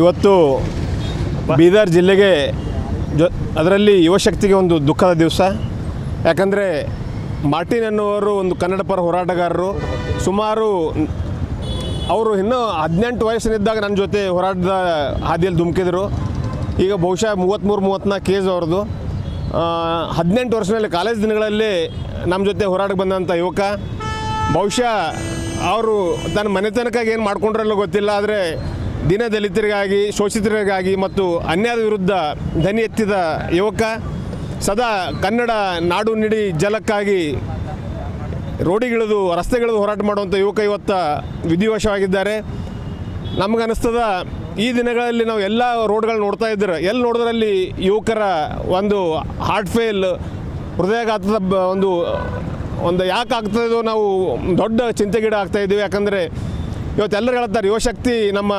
ಇವತ್ತು ಬೀದರ್ ಜಿಲ್ಲೆಗೆ ಜೊ ಅದರಲ್ಲಿ ಯುವಶಕ್ತಿಗೆ ಒಂದು ದುಃಖದ ದಿವಸ. ಯಾಕಂದರೆ ಮಾರ್ಟಿನ್ ಅನ್ನುವರು ಒಂದು ಕನ್ನಡ ಪರ ಹೋರಾಟಗಾರರು. ಸುಮಾರು ಅವರು ಇನ್ನೂ ಹದಿನೆಂಟು ವಯಸ್ಸಿನಿದ್ದಾಗ ನನ್ನ ಜೊತೆ ಹೋರಾಟದ ಹಾದಿಯಲ್ಲಿ ಧುಮುಕಿದ್ರು. ಈಗ ಬಹುಶಃ ಮೂವತ್ತ್ಮೂರು ಮೂವತ್ತ್ನಾಲ್ಕು ಏಜ್ ಅವ್ರದ್ದು. ಹದಿನೆಂಟು ವರ್ಷದಲ್ಲಿ ಕಾಲೇಜ್ ದಿನಗಳಲ್ಲಿ ನಮ್ಮ ಜೊತೆ ಹೋರಾಟಕ್ಕೆ ಬಂದಂಥ ಯುವಕ. ಬಹುಶಃ ಅವರು ತನ್ನ ಮನೆತನಕ್ಕಾಗಿ ಏನು ಮಾಡ್ಕೊಂಡ್ರಲ್ಲೋ ಗೊತ್ತಿಲ್ಲ ಆದರೆ ದಿನ ದಲಿತರಿಗಾಗಿ ಶೋಷಿತರಿಗಾಗಿ ಮತ್ತು ಅನ್ಯಾಯದ ವಿರುದ್ಧ ಧ್ವನಿ ಎತ್ತಿದ ಯುವಕ, ಸದಾ ಕನ್ನಡ ನಾಡು ನುಡಿ ಜಲಕ್ಕಾಗಿ ರೋಡಿಗಿಳಿದು, ರಸ್ತೆಗಿಳಿದು ಹೋರಾಟ ಮಾಡುವಂಥ ಯುವಕ ಇವತ್ತು ವಿಧಿವಶವಾಗಿದ್ದಾರೆ. ನಮಗನ್ನಿಸ್ತದ ಈ ದಿನಗಳಲ್ಲಿ ನಾವು ಎಲ್ಲ ರೋಡ್ಗಳು ನೋಡ್ತಾ ಇದ್ದರೆ. ಎಲ್ಲಿ ನೋಡಿದ್ರಲ್ಲಿ ಯುವಕರ ಒಂದು ಹಾರ್ಟ್ ಫೇಲ್ ಹೃದಯಾಘಾತದ ಒಂದು ಒಂದು ಯಾಕೆ ಆಗ್ತಾ ಇದೋ ನಾವು ದೊಡ್ಡ ಚಿಂತೆಗೀಡಾಗ್ತಾ ಇದ್ದೀವಿ ಯಾಕಂದರೆ ಇವತ್ತು ಎಲ್ಲರೂ ಹೇಳ್ತಾರೆ ಯುವಶಕ್ತಿ ನಮ್ಮ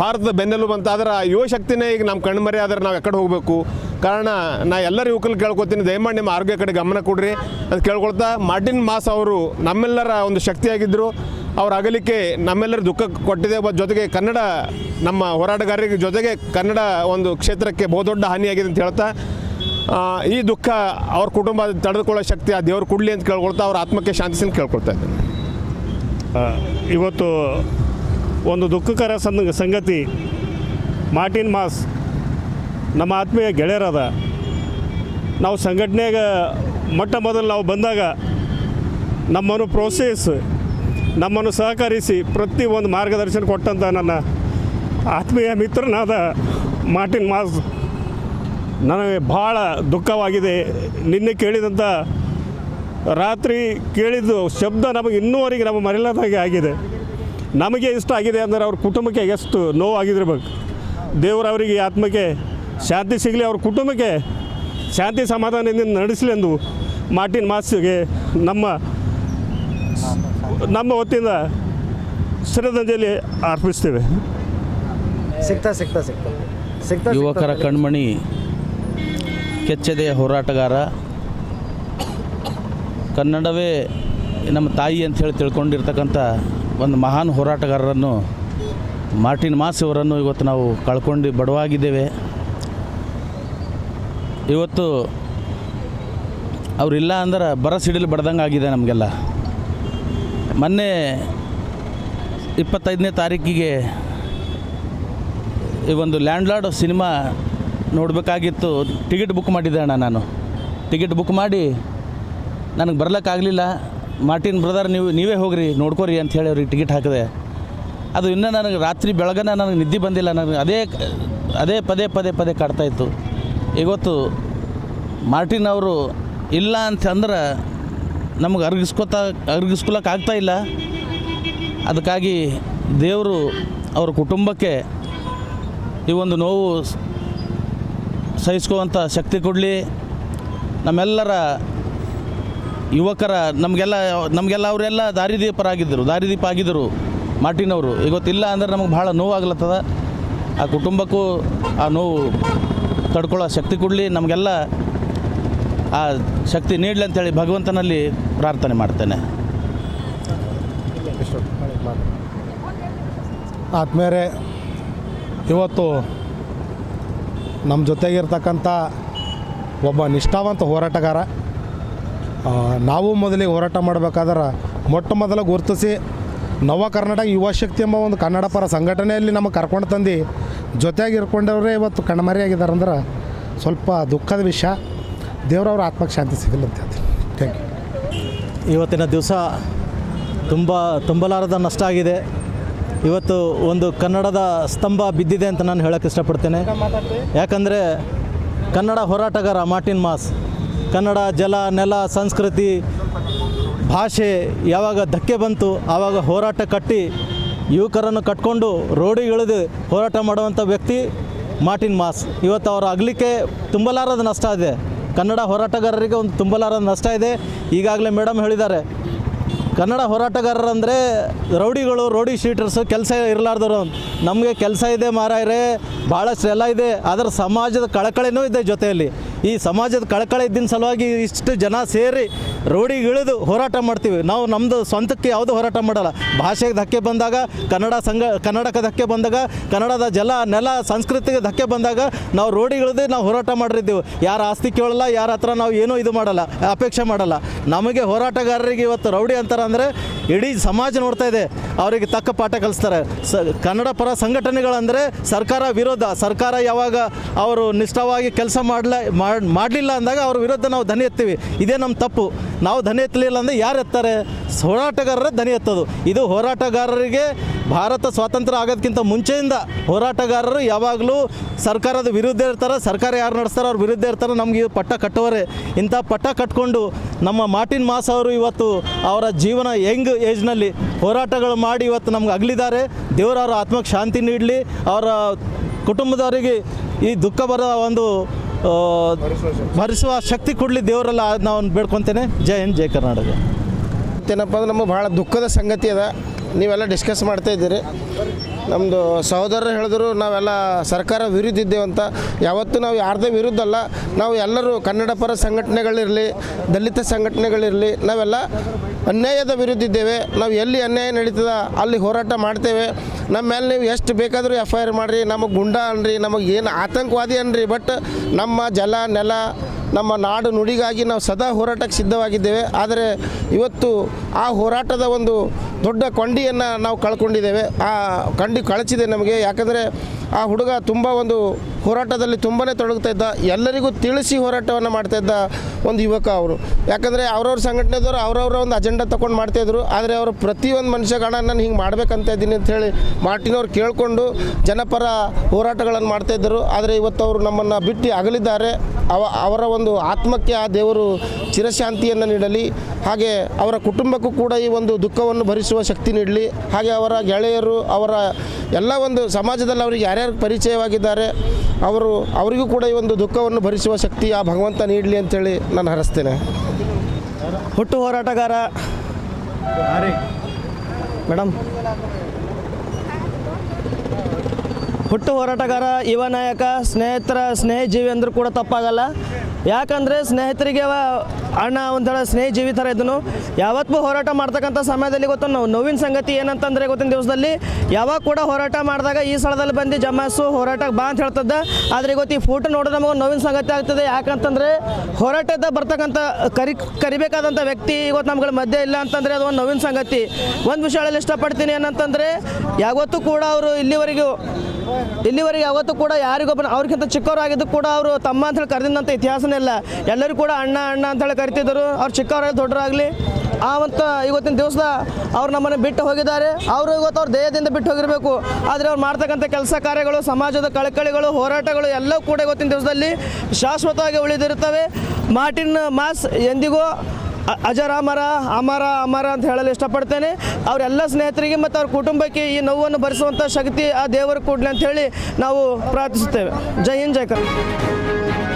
ಭಾರತದ ಬೆನ್ನೆಲುಬು ಅಂತ. ಆದ್ರೆ ಯುವಶಕ್ತಿನೇ ಈಗ ನಮ್ಮ ಕಣ್ಮರೆ ಆದ್ರೆ ನಾವು ಎಕಡೆ ಹೋಗಬೇಕು. ಕಾರಣ ನಾ ಎಲ್ಲರ ಯುವಕರು ಕೇಳ್ಕೊತೀನಿ, ದಯಮಾಡಿ ನಿಮ್ಮ ಆರೋಗ್ಯ ಕಡೆ ಗಮನ ಕೊಡ್ರಿ. ಅಂತ ಕೇಳ್ಕೊಳ್ತಾ, ಮಾರ್ಟಿನ್ ಮಾಸ್ ಅವರು ನಮ್ಮೆಲ್ಲರ ಒಂದು ಶಕ್ತಿಯಾಗಿದ್ದರು ಅವ್ರ ಅಗಲಿಕೆ ನಮ್ಮೆಲ್ಲರ ದುಃಖ ಕೊಟ್ಟಿದೆ. ಜೊತೆಗೆ ಕನ್ನಡ ನಮ್ಮ ಹೋರಾಟಗಾರರಿಗೆ ಜೊತೆಗೆ ಕನ್ನಡ ಒಂದು ಕ್ಷೇತ್ರಕ್ಕೆ ಬಹುದೊಡ್ಡ ಹಾನಿಯಾಗಿದೆ ಅಂತ ಹೇಳ್ತಾ ಈ ದುಃಖ ಅವ್ರ ಕುಟುಂಬ ತಡೆದುಕೊಳ್ಳೋ ಶಕ್ತಿ ಆ ದೇವ್ರು ಕೊಡಲಿ ಅಂತ ಕೇಳ್ಕೊಳ್ತಾ, ಅವ್ರ ಆತ್ಮಕ್ಕೆ ಶಾಂತಿಸಿನ ಕೇಳ್ಕೊಳ್ತಾ ಇದ್ದೀನಿ. ಇವತ್ತು ಒಂದು ದುಃಖಕರ ಸಂಗ ಸಂಗತಿ. ಮಾರ್ಟಿನ್ ಮಾಸ್ ನಮ್ಮ ಆತ್ಮೀಯ ಗೆಳೆಯರದ. ನಾವು ಸಂಘಟನೆಗ ಮೊಟ್ಟ ಮೊದಲು ನಾವು ಬಂದಾಗ ನಮ್ಮನ್ನು ಪ್ರೋತ್ಸಾಹಿಸಿ ನಮ್ಮನ್ನು ಸಹಕರಿಸಿ ಪ್ರತಿ ಒಂದು ಮಾರ್ಗದರ್ಶನ ಕೊಟ್ಟಂಥ ನನ್ನ ಆತ್ಮೀಯ ಮಿತ್ರನಾದ ಮಾರ್ಟಿನ್ ಮಾಸ್ ನನಗೆ ಭಾಳ ದುಃಖವಾಗಿದೆ. ನಿನ್ನೆ ಕೇಳಿದಂಥ ರಾತ್ರಿ ಕೇಳಿದ್ದು ಶಬ್ದ ನಮಗೆ ಇನ್ನೂವರೆಗೆ ನಮ್ಮ ಮರೆಯಲಾದಾಗೆ ಆಗಿದೆ. ನಮಗೆ ಇಷ್ಟ ಆಗಿದೆ ಅಂದರೆ ಅವ್ರ ಕುಟುಂಬಕ್ಕೆ ಎಷ್ಟು ನೋವಾಗಿರ್ಬೇಕು ದೇವರು ಅವರಿಗೆ ಆತ್ಮಕ್ಕೆ ಶಾಂತಿ ಸಿಗಲಿ ಅವ್ರ ಕುಟುಂಬಕ್ಕೆ ಶಾಂತಿ ಸಮಾಧಾನದಿಂದ ನಡೆಸಲಿ ಎಂದು ಮಾರ್ಟಿನ್ ಮಾಸ್ಗೆ ನಮ್ಮ ನಮ್ಮ ಹೊತ್ತಿಂದ ಶ್ರದ್ಧಾಂಜಲಿ ಅರ್ಪಿಸ್ತೇವೆ. ಸಿಗ್ತಾ ಸಿಗ್ತಾ ಸಿಗ್ತಾ ಸಿಗ್ತಾ ಯುವಕರ ಕಣ್ಮಣಿ ಕೆಚ್ಚದೆಯ ಹೋರಾಟಗಾರ ಕನ್ನಡವೇ ನಮ್ಮ ತಾಯಿ ಅಂತ ಹೇಳಿ ತಿಳ್ಕೊಂಡಿರ್ತಕ್ಕಂಥ ಒಂದು ಮಹಾನ್ ಹೋರಾಟಗಾರರನ್ನು ಮಾರ್ಟಿನ್ ಮಾಸ್ ಅವರನ್ನು ಇವತ್ತು ನಾವು ಕಳ್ಕೊಂಡು ಬಡವಾಗಿದ್ದೇವೆ. ಇವತ್ತು ಅವರಿಲ್ಲ ಅಂದ್ರೆ ಬರ ಸಿಡಿಲು ಬಡ್ದಂಗೆ ಆಗಿದೆ ನಮಗೆಲ್ಲ. ಮೊನ್ನೆ ಇಪ್ಪತ್ತೈದನೇ ತಾರೀಕಿಗೆ ಈ ಒಂದು ಲ್ಯಾಂಡ್ಲಾರ್ಡ್ ಸಿನಿಮಾ ನೋಡಬೇಕಾಗಿತ್ತು. ಟಿಕೆಟ್ ಬುಕ್ ಮಾಡಿದ್ದೆ ಅಣ್ಣ ನಾನು. ಟಿಕೆಟ್ ಬುಕ್ ಮಾಡಿ ನನಗೆ ಬರ್ಲಿಕ್ಕಾಗಲಿಲ್ಲ. ಮಾರ್ಟಿನ್ ಬ್ರದರ್, ನೀವು, ನೀವೇ ಹೋಗ್ರಿ, ನೋಡ್ಕೋರಿ ಅಂತ ಹೇಳಿ ಅವ್ರಿಗೆ ಟಿಕೆಟ್ ಹಾಕಿದೆ. ಅದು ಇನ್ನೂ ನನಗೆ ರಾತ್ರಿ ಬೆಳಗನ ನನಗೆ ನಿದ್ದೆ ಬಂದಿಲ್ಲ. ನನಗೆ ಅದೇ ಅದೇ ಪದೇ ಪದೇ ಪದೇ ಕಾಡ್ತಾಯಿತ್ತು ಇವತ್ತು ಮಾರ್ಟಿನ್ ಅವರು ಇಲ್ಲ ಅಂತಂದ್ರೆ ನಮಗೆ ಅರ್ಗಿಸ್ಕೊತಾ ಅರ್ಗಿಸ್ಕೊಳಕ್ಕೆ ಆಗ್ತಾ ಇಲ್ಲ. ಅದಕ್ಕಾಗಿ ದೇವರು ಅವರ ಕುಟುಂಬಕ್ಕೆ ಈ ಒಂದು ನೋವು ಸಹಿಸ್ಕೋವಂಥ ಶಕ್ತಿ ಕೊಡಲಿ. ನಮ್ಮೆಲ್ಲರ ಯುವಕರ ನಮಗೆಲ್ಲ ನಮಗೆಲ್ಲ ಅವರೆಲ್ಲ ದಾರಿದೀಪರಾಗಿದ್ದರು ದಾರಿದೀಪ ಆಗಿದ್ದರು ಮಾರ್ಟಿನವರು ಇವತ್ತಿಲ್ಲ ಅಂದ್ರೆ ನಮಗೆ ಭಾಳ ನೋವಾಗ್ಲತ್ತದ. ಆ ಕುಟುಂಬಕ್ಕೂ ಆ ನೋವು ತಡ್ಕೊಳ್ಳೋ ಶಕ್ತಿ ಕೊಡಲಿ, ನಮಗೆಲ್ಲ ಆ ಶಕ್ತಿ ನೀಡಲಿ ಅಂತೇಳಿ ಭಗವಂತನಲ್ಲಿ ಪ್ರಾರ್ಥನೆ ಮಾಡ್ತೇನೆ. ಆತ್ಮೇರೆ ಇವತ್ತು ನಮ್ಮ ಜೊತೆಗಿರ್ತಕ್ಕಂಥ ಒಬ್ಬ ನಿಷ್ಠಾವಂತ ಹೋರಾಟಗಾರ ನಾವು ಮೊದಲಿಗೆ ಹೋರಾಟ ಮಾಡಬೇಕಾದ್ರೆ ಮೊಟ್ಟ ಮೊದಲು ಗುರುತಿಸಿ ನವ ಕರ್ನಾಟಕ ಯುವ ಶಕ್ತಿ ಎಂಬ ಒಂದು ಕನ್ನಡ ಪರ ಸಂಘಟನೆಯಲ್ಲಿ ನಮಗೆ ಕರ್ಕೊಂಡು ತಂದು ಜೊತೆಯಾಗಿ ಇರ್ಕೊಂಡವರೇ ಇವತ್ತು ಕಣ್ಮರೆಯಾಗಿದ್ದಾರೆ ಅಂದ್ರೆ ಸ್ವಲ್ಪ ದುಃಖದ ವಿಷಯ. ದೇವರವ್ರ ಆತ್ಮಕ್ಕೆ ಶಾಂತಿ ಸಿಗಲ್ಲ ಅಂತ ಹೇಳ್ತೀನಿ. ಥ್ಯಾಂಕ್ ಯು ಇವತ್ತಿನ ದಿವಸ ತುಂಬ ತುಂಬಲಾರದ ನಷ್ಟ ಆಗಿದೆ. ಇವತ್ತು ಒಂದು ಕನ್ನಡದ ಸ್ತಂಭ ಬಿದ್ದಿದೆ ಅಂತ ನಾನು ಹೇಳೋಕ್ಕೆ ಇಷ್ಟಪಡ್ತೇನೆ. ಯಾಕಂದರೆ ಕನ್ನಡ ಹೋರಾಟಗಾರ ಮಾರ್ಟಿನ್ ಮಾಸ್ ಕನ್ನಡ, ಜಲ, ನೆಲ, ಸಂಸ್ಕೃತಿ, ಭಾಷೆ ಯಾವಾಗ ಧಕ್ಕೆ ಬಂತು, ಆವಾಗ ಹೋರಾಟ ಕಟ್ಟಿ ಯುವಕರನ್ನು ಕಟ್ಕೊಂಡು ರೋಡಿಗಿಳಿದು ಹೋರಾಟ ಮಾಡುವಂಥ ವ್ಯಕ್ತಿ ಮಾರ್ಟಿನ್ ಮಾಸ್. ಇವತ್ತು ಅವರು ಆಗಲಿಕ್ಕೆ ತುಂಬಲಾರದ ನಷ್ಟ ಇದೆ. ಕನ್ನಡ ಹೋರಾಟಗಾರರಿಗೆ ಒಂದು ತುಂಬಲಾರದ ನಷ್ಟ ಇದೆ. ಈಗಾಗಲೇ ಮೇಡಮ್ ಹೇಳಿದ್ದಾರೆ, ಕನ್ನಡ ಹೋರಾಟಗಾರರಂದರೆ ರೌಡಿಗಳು, ರೌಡಿ ಶೀಟರ್ಸು ಕೆಲಸ ಇರಲಾರ್ದವ್ರು. ನಮಗೆ ಕೆಲಸ ಇದೆ ಮಾರಾಯರೆ, ಭಾಳಷ್ಟು ಎಲ್ಲ ಇದೆ ಅದರ ಸಮಾಜದ ಕಳಕಳಿನೂ ಇದೆ ಜೊತೆಯಲ್ಲಿ. ಈ ಸಮಾಜದ ಕಳಕಳ ಇದ್ದಿನ ಸಲುವಾಗಿ ಇಷ್ಟು ಜನ ಸೇರಿ ರೋಡಿಗೆ ಇಳಿದು ಹೋರಾಟ ಮಾಡ್ತೀವಿ. ನಾವು ನಮ್ಮದು ಸ್ವಂತಕ್ಕೆ ಯಾವುದೂ ಹೋರಾಟ ಮಾಡಲ್ಲ. ಭಾಷೆಗೆ ಧಕ್ಕೆ ಬಂದಾಗ, ಕನ್ನಡ ಸಂಘ, ಕನ್ನಡಕ್ಕೆ ಧಕ್ಕೆ ಬಂದಾಗ, ಕನ್ನಡದ ಜಲ, ನೆಲ, ಸಂಸ್ಕೃತಿಗೆ ಧಕ್ಕೆ ಬಂದಾಗ ನಾವು ರೋಡಿಗೆ ಇಳಿದು ನಾವು ಹೋರಾಟ ಮಾಡಿರ್ತೀವಿ. ಯಾರ ಆಸ್ತಿ ಕೇಳಲ್ಲ, ಯಾರ ಹತ್ರ ನಾವು ಏನೂ ಇದು ಮಾಡಲ್ಲ, ಅಪೇಕ್ಷೆ ಮಾಡಲ್ಲ. ನಮಗೆ ಹೋರಾಟಗಾರರಿಗೆ ಇವತ್ತು ರೌಡಿ ಅಂತಾರೆ ಅಂದರೆ ಇಡೀ ಸಮಾಜ ನೋಡ್ತಾ ಇದೆ. ಅವರಿಗೆ ತಕ್ಕ ಪಾಠ ಕಲಿಸ್ತಾರೆ. ಸ, ಕನ್ನಡ ಪರ ಸಂಘಟನೆಗಳಂದರೆ ಸರ್ಕಾರ ವಿರೋಧ. ಸರ್ಕಾರ ಯಾವಾಗ ಅವರು ನಿಷ್ಠವಾಗಿ ಕೆಲಸ ಮಾಡಲ ಮಾಡಲಿಲ್ಲ ಅಂದಾಗ ಅವ್ರ ವಿರುದ್ಧ ನಾವು ಧನಿ ಎತ್ತೀವಿ. ಇದೇ ನಮ್ಮ ತಪ್ಪು. ನಾವು ಧನಿ ಎತ್ತಲಿಲ್ಲ ಅಂದರೆ ಯಾರು ಎತ್ತಾರೆ? ಹೋರಾಟಗಾರರೇ ಧನಿ ಎತ್ತೋದು. ಇದು ಹೋರಾಟಗಾರರಿಗೆ ಭಾರತ ಸ್ವಾತಂತ್ರ್ಯ ಆಗೋದಕ್ಕಿಂತ ಮುಂಚೆಯಿಂದ ಹೋರಾಟಗಾರರು ಯಾವಾಗಲೂ ಸರ್ಕಾರದ ವಿರುದ್ಧ ಇರ್ತಾರೆ. ಸರ್ಕಾರ ಯಾರು ನಡೆಸ್ತಾರೆ ಅವ್ರ ವಿರುದ್ಧ ಇರ್ತಾರೆ. ನಮಗೆ ಪಟ್ಟ ಕಟ್ಟುವರೆ. ಇಂಥ ಪಟ್ಟ ಕಟ್ಕೊಂಡು ನಮ್ಮ ಮಾರ್ಟಿನ್ ಮಾಸ್ ಅವರು ಇವತ್ತು ಅವರ ಜೀವನ ಯಂಗ್ ಏಜ್ನಲ್ಲಿ ಹೋರಾಟಗಳು ಮಾಡಿ ಇವತ್ತು ನಮ್ಗೆ ಅಗಲಿದ್ದಾರೆ. ದೇವರವರ ಆತ್ಮಕ್ಕೆ ಶಾಂತಿ ನೀಡಲಿ. ಅವರ ಕುಟುಂಬದವರಿಗೆ ಈ ದುಃಖ ಬರೋ ಒಂದು ಭರಿಸುವ ಶಕ್ತಿ ಕೊಡಲಿ ದೇವರೆಲ್ಲ ನಾವು ಬೇಡ್ಕೊತೇನೆ. ಜೈ ಹಿಂದ್, ಜೈ ಕರ್ನಾಟಕ. ಮತ್ತೇನಪ್ಪ ಅಂದ್ರೆ ನಮಗೆ ಭಾಳ ದುಃಖದ ಸಂಗತಿ ಅದ. ನೀವೆಲ್ಲ ಡಿಸ್ಕಸ್ ಮಾಡ್ತಾ ಇದ್ದೀರಿ. ನಮ್ಮದು ಸಹೋದರರು ಹೇಳಿದ್ರು, ನಾವೆಲ್ಲ ಸರ್ಕಾರ ವಿರುದ್ಧ ಇದ್ದೇವೆ ಅಂತ. ಯಾವತ್ತೂ ನಾವು ಯಾರದೇ ವಿರುದ್ಧ ಅಲ್ಲ, ನಾವು ಎಲ್ಲರೂ ಕನ್ನಡ ಪರ ಸಂಘಟನೆಗಳಿರಲಿ, ದಲಿತ ಸಂಘಟನೆಗಳಿರಲಿ, ನಾವೆಲ್ಲ ಅನ್ಯಾಯದ ವಿರುದ್ಧ ಇದ್ದೇವೆ. ನಾವು ಎಲ್ಲಿ ಅನ್ಯಾಯ ನಡೀತದ, ಅಲ್ಲಿ ಹೋರಾಟ ಮಾಡ್ತೇವೆ. ನಮ್ಮ ಮೇಲೆ ನೀವು ಎಷ್ಟು ಬೇಕಾದರೂ ಎಫ್ ಐ ಆರ್ ಮಾಡಿರಿ, ನಮಗೆ ಗುಂಡ ಅನ್ರಿ, ನಮಗೆ ಏನು ಆತಂಕವಾದಿ ಅನ್ರಿ ಬಟ್ ನಮ್ಮ ಜಲ, ನೆಲ ನಮ್ಮ ನಾಡು ನುಡಿಗಾಗಿ ನಾವು ಸದಾ ಹೋರಾಟಕ್ಕೆ ಸಿದ್ಧವಾಗಿದ್ದೇವೆ. ಆದರೆ ಇವತ್ತು ಆ ಹೋರಾಟದ ಒಂದು ದೊಡ್ಡ ಕೊಂಡಿಯನ್ನು ನಾವು ಕಳ್ಕೊಂಡಿದ್ದೇವೆ. ಆ ಕಂಡಿ ಕಳಚಿದೆ ನಮಗೆ. ಯಾಕಂದರೆ ಆ ಹುಡುಗ ತುಂಬ ಒಂದು ಹೋರಾಟದಲ್ಲಿ ತುಂಬಾ ತೊಡಗ್ತಾ ಇದ್ದ. ಎಲ್ಲರಿಗೂ ತಿಳಿಸಿ ಹೋರಾಟವನ್ನು ಮಾಡ್ತಾ ಇದ್ದ. ಒಂದು ಯುವಕ ಅವರು. ಯಾಕಂದರೆ ಅವ್ರವ್ರ ಸಂಘಟನೆದವರು ಅವ್ರವ್ರ ಒಂದು ಅಜೆಂಡಾ ತೊಗೊಂಡು ಮಾಡ್ತಾಯಿದ್ರು ಆದರೆ ಅವರು ಪ್ರತಿಯೊಂದು ಮನುಷ್ಯ ಗಣ ನಾನು ಹಿಂಗೆ ಮಾಡ್ಬೇಕಂತ ಇದ್ದೀನಿ ಅಂತ ಹೇಳಿ ಮಾರ್ಟಿನವ್ರು ಕೇಳಿಕೊಂಡು ಜನಪರ ಹೋರಾಟಗಳನ್ನು ಮಾಡ್ತಾಯಿದ್ದರು ಆದರೆ ಇವತ್ತು ಅವರು ನಮ್ಮನ್ನು ಬಿಟ್ಟು ಅಗಲಿದ್ದಾರೆ. ಅವ ಅವರ ಒಂದು ಆತ್ಮಕ್ಕೆ ಆ ದೇವರು ಚಿರಶಾಂತಿಯನ್ನು ನೀಡಲಿ, ಹಾಗೆ ಅವರ ಕುಟುಂಬಕ್ಕೂ ಕೂಡ ಈ ಒಂದು ದುಃಖವನ್ನು ಭರಿಸುವ ಶಕ್ತಿ ನೀಡಲಿ, ಹಾಗೆ ಅವರ ಗೆಳೆಯರು, ಅವರ ಎಲ್ಲ ಒಂದು ಸಮಾಜದಲ್ಲಿ ಅವರಿಗೆ ಯಾರ್ಯಾರು ಪರಿಚಯವಾಗಿದ್ದಾರೆ, ಅವರು, ಅವರಿಗೂ ಕೂಡ ಈ ಒಂದು ದುಃಖವನ್ನು ಭರಿಸುವ ಶಕ್ತಿ ಆ ಭಗವಂತ ನೀಡಲಿ ಅಂತೇಳಿ ನಾನು ಹರಸ್ತೇನೆ. ಹುಟ್ಟು ಹೋರಾಟಗಾರ. ಮೇಡಮ್ ಹುಟ್ಟು ಹೋರಾಟಗಾರ, ಯುವ ನಾಯಕ, ಸ್ನೇಹಿತರ ಸ್ನೇಹಜೀವಿ ಅಂದರೂ ಕೂಡ ತಪ್ಪಾಗಲ್ಲ. ಯಾಕಂದರೆ ಸ್ನೇಹಿತರಿಗೆ ಅಣ್ಣ ಒಂಥರ ಸ್ನೇಹಜೀವಿ ಥರ ಇದ್ದನು ಯಾವತ್ತೂ ಹೋರಾಟ ಮಾಡ್ತಕ್ಕಂಥ ಸಮಯದಲ್ಲಿ ಗೊತ್ತು, ನಾವು ನೋವಿನ ಸಂಗತಿ ಏನಂತಂದರೆ ಗೊತ್ತಿನ ದಿವಸದಲ್ಲಿ ಯಾವಾಗ ಕೂಡ ಹೋರಾಟ ಮಾಡಿದಾಗ ಈ ಸ್ಥಳದಲ್ಲಿ ಬಂದು ಜಮಾಸು ಹೋರಾಟಕ್ಕೆ ಬಾ ಅಂತ ಹೇಳ್ತದ ಆದರೆ ಇವತ್ತು ಈ ಫೋಟೋ ನೋಡಿದ್ರೆ ನಮಗೆ ನೋವಿನ ಸಂಗತಿ ಆಗ್ತದೆ. ಯಾಕಂತಂದರೆ ಹೋರಾಟದ ಬರ್ತಕ್ಕಂಥ ಕರಿ, ಕರಿಬೇಕಾದಂಥ ವ್ಯಕ್ತಿ ಇವತ್ತು ನಮ್ಗಳ ಮಧ್ಯೆ ಇಲ್ಲ ಅಂತಂದರೆ ಅದು ಒಂದು ನೋವಿನ ಸಂಗತಿ. ಒಂದು ವಿಷಯಗಳಲ್ಲಿ ಇಷ್ಟಪಡ್ತೀನಿ ಏನಂತಂದರೆ, ಯಾವತ್ತೂ ಕೂಡ ಅವರು ಇಲ್ಲಿವರೆಗೂ ಇಲ್ಲಿವರೆಗೆ ಯಾವತ್ತೂ ಕೂಡ ಯಾರಿಗೊಬ್ಬ ಅವ್ರಿಗಿಂತ ಚಿಕ್ಕವರಾಗಿದ್ದು ಕೂಡ ಅವರು ತಮ್ಮ ಅಂತ ಹೇಳಿ ಕರೆದಿದ್ದಂಥ ಇತಿಹಾಸನೇ ಇಲ್ಲ. ಎಲ್ಲರೂ ಕೂಡ ಅಣ್ಣ ಅಣ್ಣ ಅಂತ ಹೇಳಿ ಕರಿತಿದ್ದರು. ಅವ್ರು ಚಿಕ್ಕವರಾಗಲಿ ದೊಡ್ಡರಾಗಲಿ. ಆ ಅಂತ ಇವತ್ತಿನ ದಿವಸ ಅವ್ರು ನಮ್ಮನ್ನು ಬಿಟ್ಟು ಹೋಗಿದ್ದಾರೆ. ಅವರು ಇವತ್ತು ಅವ್ರ ದೇಹದಿಂದ ಬಿಟ್ಟು ಹೋಗಿರಬೇಕು. ಆದರೆ ಅವ್ರು ಮಾಡ್ತಕ್ಕಂಥ ಕೆಲಸ ಕಾರ್ಯಗಳು, ಸಮಾಜದ ಕಳಕಳಿಗಳು, ಹೋರಾಟಗಳು ಎಲ್ಲವೂ ಕೂಡ ಇವತ್ತಿನ ದಿವಸದಲ್ಲಿ ಶಾಶ್ವತವಾಗಿ ಉಳಿದಿರುತ್ತವೆ. ಮಾರ್ಟಿನ್ ಮಾಸ್ ಎಂದಿಗೂ ಅ- ಅಜರಾಮರ ಅಮರ ಅಮರ ಅಂತ ಹೇಳಲು ಇಷ್ಟಪಡ್ತೇನೆ. ಅವರೆಲ್ಲ ಸ್ನೇಹಿತರಿಗೆ ಮತ್ತು ಅವ್ರ ಕುಟುಂಬಕ್ಕೆ ಈ ನೋವನ್ನು ಭರಿಸುವಂಥ ಶಕ್ತಿ ಆ ದೇವರು ಕೊಡಲಿ ಅಂತ ಹೇಳಿ ನಾವು ಪ್ರಾರ್ಥಿಸುತ್ತೇವೆ. ಜೈ ಹಿಂದ್, ಜೈ ಕರ್ನಾಟಕ.